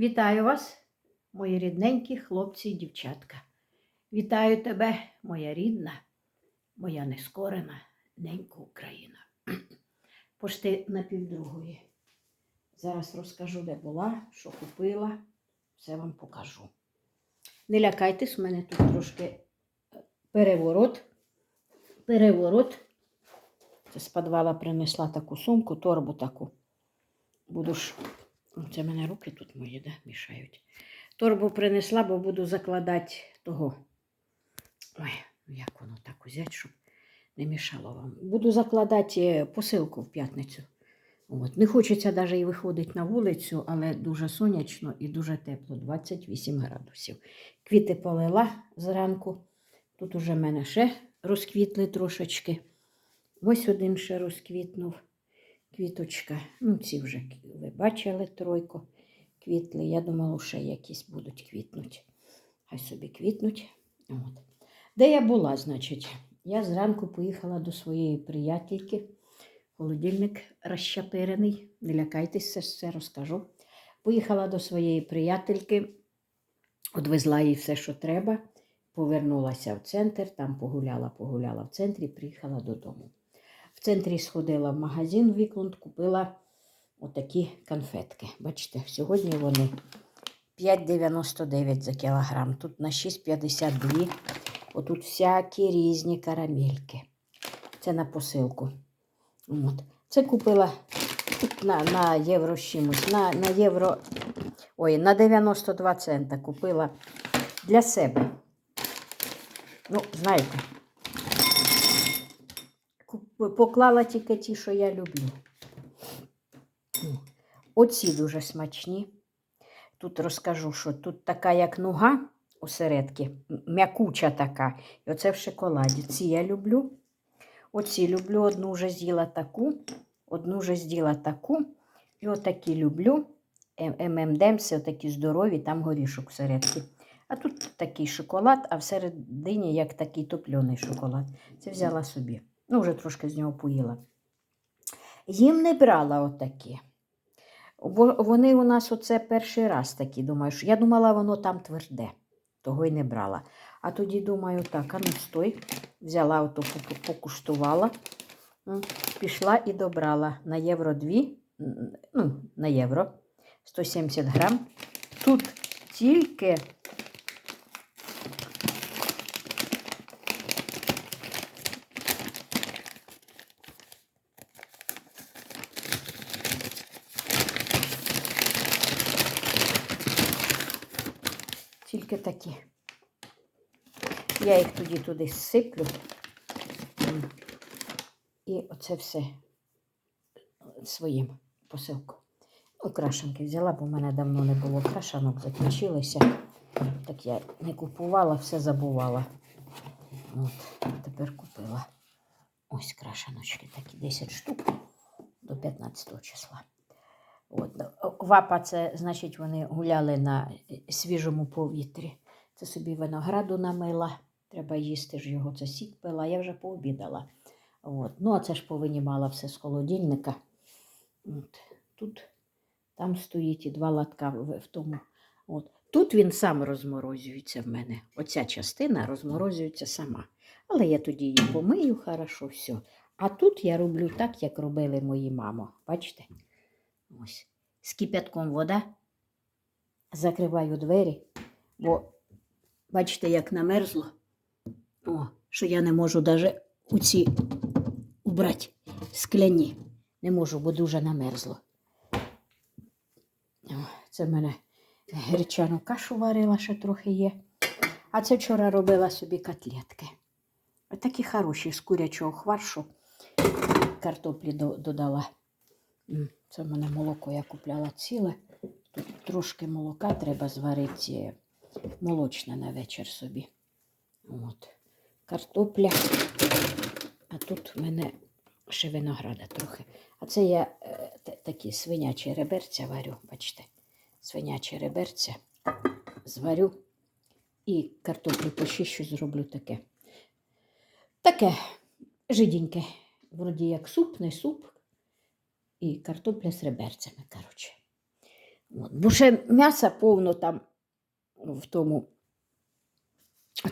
Вітаю вас, мої рідненькі хлопці і дівчатка. Вітаю тебе, моя рідна, моя нескорена, ненька Україна. Пошти на півдругої. Зараз розкажу, де була, що купила, все вам покажу. Не лякайтесь, у мене тут трошки е, переворот. Переворот. Це з підвала принесла таку сумку, торбу таку. Буду ж. О, Це мене руки тут мої, да, мішають. Торбу принесла, бо буду закладати того. Ой, ну як воно так взяти, щоб не мішало вам. Буду закладати е, посилку в п'ятницю. От. Не хочеться навіть і виходити на вулицю, але дуже сонячно і дуже тепло, 28 градусів. Квіти полила зранку. Тут уже мене ще розквітли трошечки. Ось один ще розквітнув квіточка. Ну, ці вже ви бачили тройку квітли. Я думала, ще якісь будуть квітнуть. Хай собі квітнуть. От. Де я була, значить? Я зранку поїхала до своєї приятельки. Холодильник розщепирений. Не лякайтеся, все розкажу. Поїхала до своєї приятельки, одвезла їй все, що треба. Повернулася в центр, там погуляла, погуляла в центрі, приїхала додому. В центрі сходила в магазин Віклунд, купила отакі конфетки. Бачите, сьогодні вони 5,99 за кілограм. Тут на 6,52. Отут всякі різні карамельки. Це на посилку. От. Це купила тут на, на євро чимось. На, на євро. Ой, на 92 цента купила для себе. Ну, знаєте, поклала тільки ті, що я люблю. Оці дуже смачні. Тут розкажу, що тут така, як нуга осередки, м- м'якуча така. І оце в шоколаді. Ці я люблю. Оці люблю, одну вже з'їла таку, одну вже з'їла таку. І отакі люблю. ММДМС, отакі здорові, там горішок всередки. А тут такий шоколад, а всередині як такий топлений шоколад. Це взяла собі. Ну, вже трошки з нього поїла. Їм не брала отакі. Бо вони у нас оце перший раз такі. Думаю, що я думала, воно там тверде, того й не брала. А тоді думаю, так, а ну стой. Взяла ото, покуштувала, пішла і добрала на євро 2, ну, на євро 170 грам. Тут тільки Тільки такі. Я їх тоді туди сиплю. І оце все своїм посилку. Ну, крашенки взяла, бо в мене давно не було крашанок, закінчилися. Так я не купувала, все забувала. От, тепер купила. Ось крашаночки такі 10 штук до 15 числа. Вапа це, значить, вони гуляли на е, свіжому повітрі. Це собі винограду намила. Треба їсти ж його, це сік пила. Я вже пообідала. От. Ну, а це ж повинімала все з холодильника. От. Тут там стоїть і два латка в, тому. От. Тут він сам розморозюється в мене. Оця частина розморозюється сама. Але я тоді її помию, хорошо, все. А тут я роблю так, як робили мої мамо. Бачите? Ось. З кипятком вода. Закриваю двері, бо бачите, як намерзло. О, що я не можу навіть у ці убрати скляні. Не можу, бо дуже намерзло. О, це в мене гречану кашу варила, ще трохи є. А це вчора робила собі котлетки. Такі хороші з курячого хваршу. Картоплі до- додала. Це в мене молоко я купляла ціле. Тут трошки молока треба зварити молочне на вечір собі. От. Картопля. А тут в мене ще винограда трохи. А це я е, такі свинячі реберця варю, бачите, свинячі реберця зварю і картоплю почищу, зроблю таке. Таке жиденьке. Вроді як суп, не суп. І картопля з реберцями, коротше. От. Бо ще м'яса повно там в тому.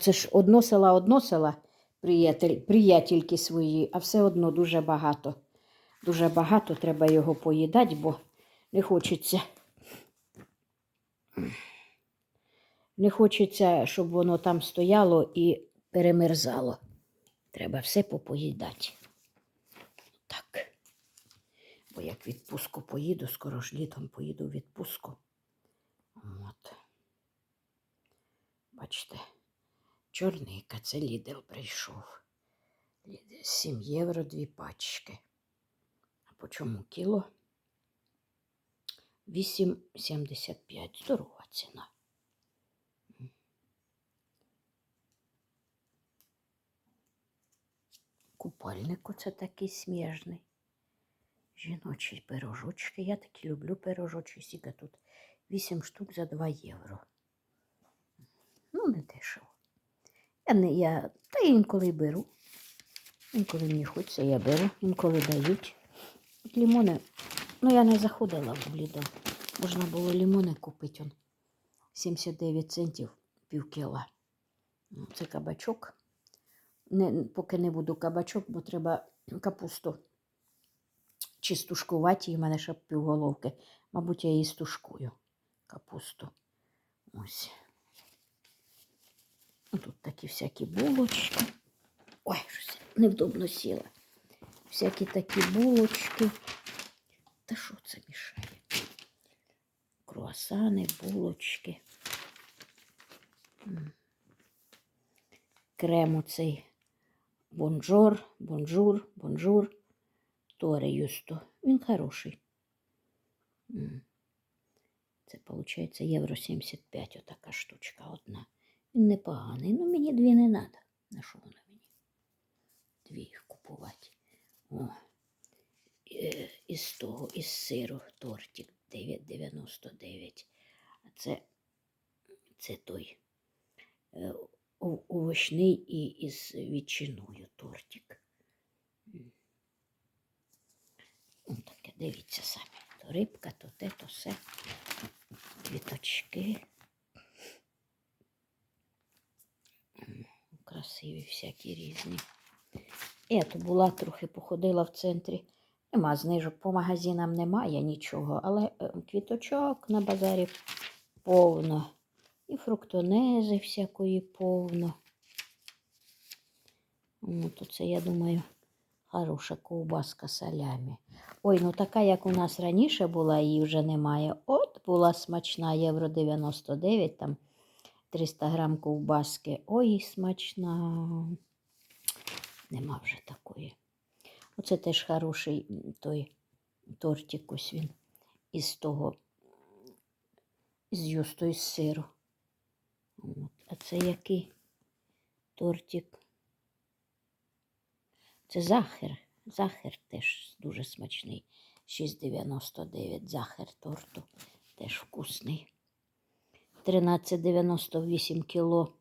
Це ж односила, односила приятель, приятельки свої, а все одно дуже багато. Дуже багато треба його поїдати, бо не хочеться. Не хочеться, щоб воно там стояло і перемерзало. Треба все попоїдати. Так. Бо як відпустку поїду, скоро ж літом поїду в відпустку. От. Бачите, чорника, це Лідл прийшов. Лідл, 7 євро дві пачки. А по чому кіло? 8,75. Здорова ціна. Купальник оце такий сміжний. Жіночі пирожочки. Я такі люблю пирожочки. Сіка тут 8 штук за 2 євро. Ну, не дешево. Я, не, я та інколи беру. Інколи мені хочеться, я беру, інколи дають. Лімони, ну я не заходила в Lidl. Можна було лімони купити. Он 79 центів пів кіла. Це кабачок. Не, поки не буду кабачок, бо треба капусту чи стушкувати, її в мене ще півголовки. Мабуть, я її стушкую. Капусту. Ось. Ну, Тут такі всякі булочки. Ой, щось невдобно сіла. Всякі такі булочки. Та що це мішає? Круасани, булочки. Крем оцей бонжур, бонжур, бонжур. Торе Юсто. Він хороший. Це, виходить, євро 75 отака штучка одна. Він непоганий. Ну, мені дві не треба. На що воно мені? Дві їх купувати. О. Е, Із того, із сиру тортик 9,99. А це, це той е, овочний і із ветчиною тортик. М. Ну, таке, дивіться самі. То рибка, то те, то все. Квіточки. Красиві всякі різні. Я то була трохи походила в центрі. Нема знижок, по магазинам немає нічого, але е, квіточок на базарі повно. І фруктонези всякої повно. То це, я думаю, хороша ковбаска салямі. Ой, ну така, як у нас раніше була, її вже немає. От була смачна євро 99, там 300 грам ковбаски. Ой, смачна. Нема вже такої. Оце теж хороший той тортик ось він із того, з юсту із сиру. А це який тортик? Це захер. Захер теж дуже смачний. 6,99 захер торту. Теж вкусний. 13,98 кіло.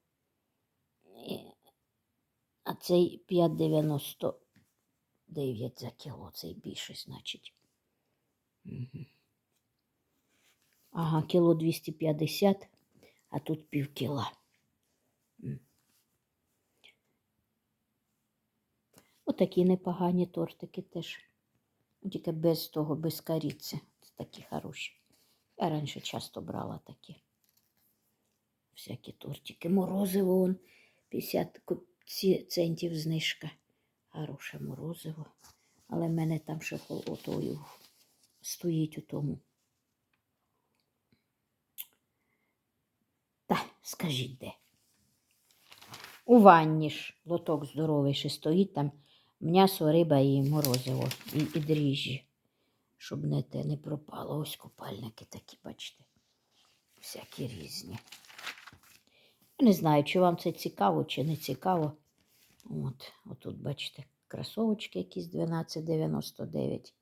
А цей 5,99 за кіло. Цей більший, значить. Ага, кіло 250, а тут пів кіла. Отакі непогані тортики теж. Тільки без того, без коріці. Це такі хороші. Я раніше часто брала такі. Всякі тортики. Морозиво он 50 центів знижка. Хороше морозиво. Але в мене там ще отою стоїть у тому. Та, скажіть де. У ванні ж лоток здоровий ще стоїть там м'ясо, риба і морозиво, і, і дріжджі, щоб не те не пропало. Ось купальники такі, бачите, всякі різні. Не знаю, чи вам це цікаво, чи не цікаво. От, отут, бачите, кросовочки якісь 12,99.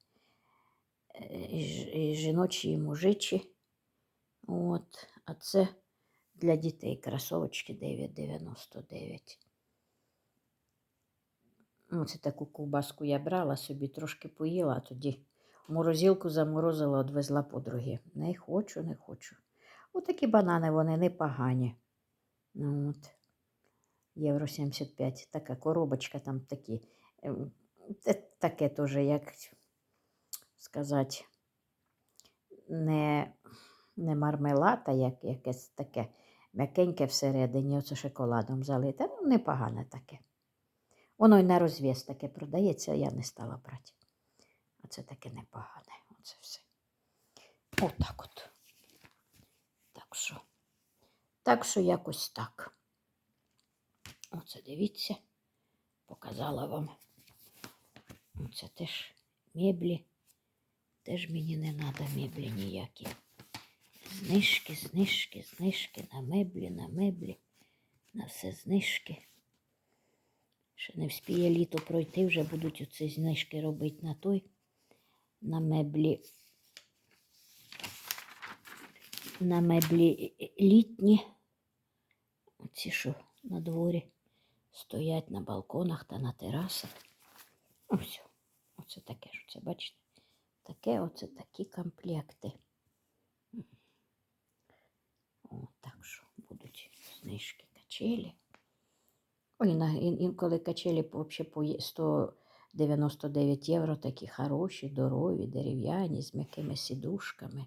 Е, і жіночі, і мужичі. От, а це для дітей кросовочки 9,99. Ну, це таку ковбаску я брала, собі трошки поїла, а тоді Морозилку заморозила, одвезла подруги. Не хочу, не хочу. Отакі банани вони непогані. Ну, от. Євро 75. Така коробочка там такі. ем, Таке теж, як сказати, не, не мармелад, а як якесь таке м'якеньке всередині, оце шоколадом залите. Ну, непогане таке. Воно й на розв'яз таке продається, я не стала брати. Оце таке непогане. Оце все. Отак от. Так що. Так що якось так. Оце дивіться. Показала вам. Оце теж меблі. Теж мені не треба меблі ніякі. Знижки, знижки, знижки на меблі, на меблі, на все знижки. Ще не вспіє літо пройти, вже будуть оці знижки робити на той, на меблі. На меблі літні. Оці, що на дворі стоять на балконах та на терасах. Ось, оце таке ж, це бачите? Таке, оце такі комплекти. О, так що будуть знижки качелі. Інколи качелі по 199 євро такі хороші, здорові, дерев'яні, з м'якими сідушками.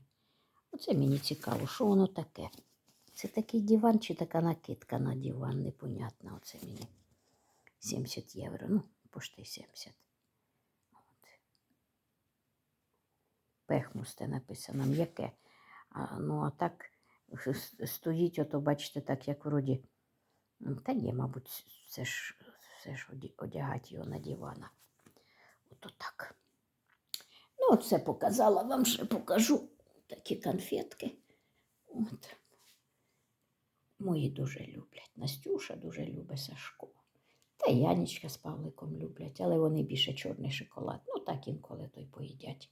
Оце мені цікаво, що воно таке. Це такий диван чи така накидка на диван, непонятно. Оце мені 70 євро. Ну, пошти 70. От. Пехмусте написано, м'яке. А, ну, а так стоїть, ото, бачите, так, як вроді. Та ні, мабуть, все ж, все ж одягати його на дивана. Ото так. Ну, все показала вам, ще покажу такі конфетки. От. Мої дуже люблять. Настюша дуже любить Сашко. Та Янічка з Павликом люблять, але вони більше чорний шоколад. Ну, так інколи то й поїдять.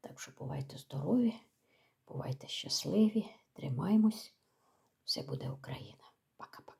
Так що бувайте здорові, бувайте щасливі, тримаймось. Все буде Україна. Пока-пока.